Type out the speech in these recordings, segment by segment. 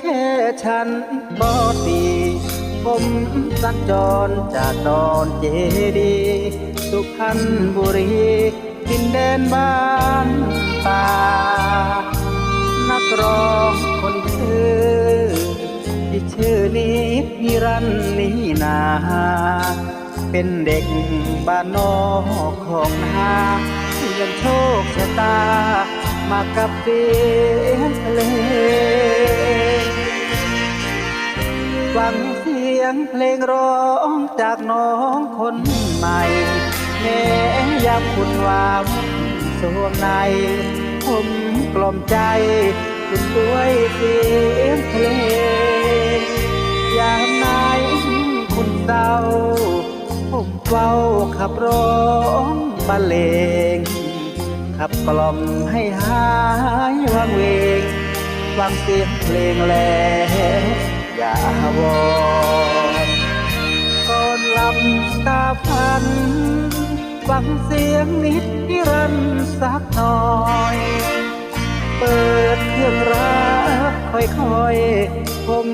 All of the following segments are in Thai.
แค่ฉันบอดีผมสัญจรจากดอนเจดี สุพรรณบุรีดินแดนบ้านป่า นักร้องคนชื่อที่ชื่อนิดนิรันนีนา เป็นเด็กบ้านนอกของนาเพื่อนโชคชะตามากับเสียงเพลง ฟังเสียงเพลงร้องจากน้องคนใหม่แม้ยามคุณวามสวงในผมกล่อมใจ คุณด้วยเสียงเพลงยามไหนคุณเศร้า ผมเฝ้าขับร้องบรรเลง ขับกล่อมให้หายวังเวงฟังเสียงเพลงแล้ว ยาวอนก่อนหลับตาพันฟังเสียงนิดนิรันดร์สักหน่อย เปิดเครื่องรักค่อยๆ ผม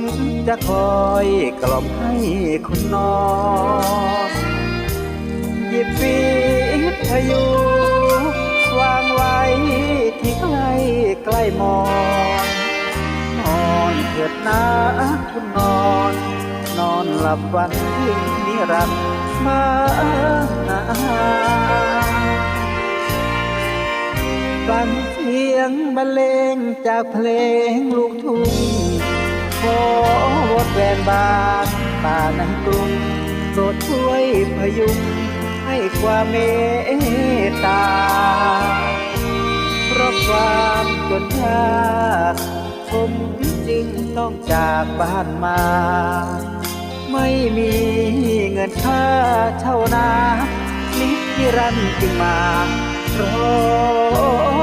จะคอยกล่อมให้คุณนอนหยิบฟีพายุวางไว้ที่ใกล้ใกล้มอนนอนเถิดนะคุณนอน นอนหลับวันนิรันดร์มาฟังเสียงบรรเลงจากเพลงลูกทุ่งขอวดแวนบานป่าในกรุงโปรดช่วยพยุงให้ความเมตตาเพราะความจนยาก องจากบ้านมา ไม่มีเงินค่าเช่านานิรันดร์จึงมาร้อง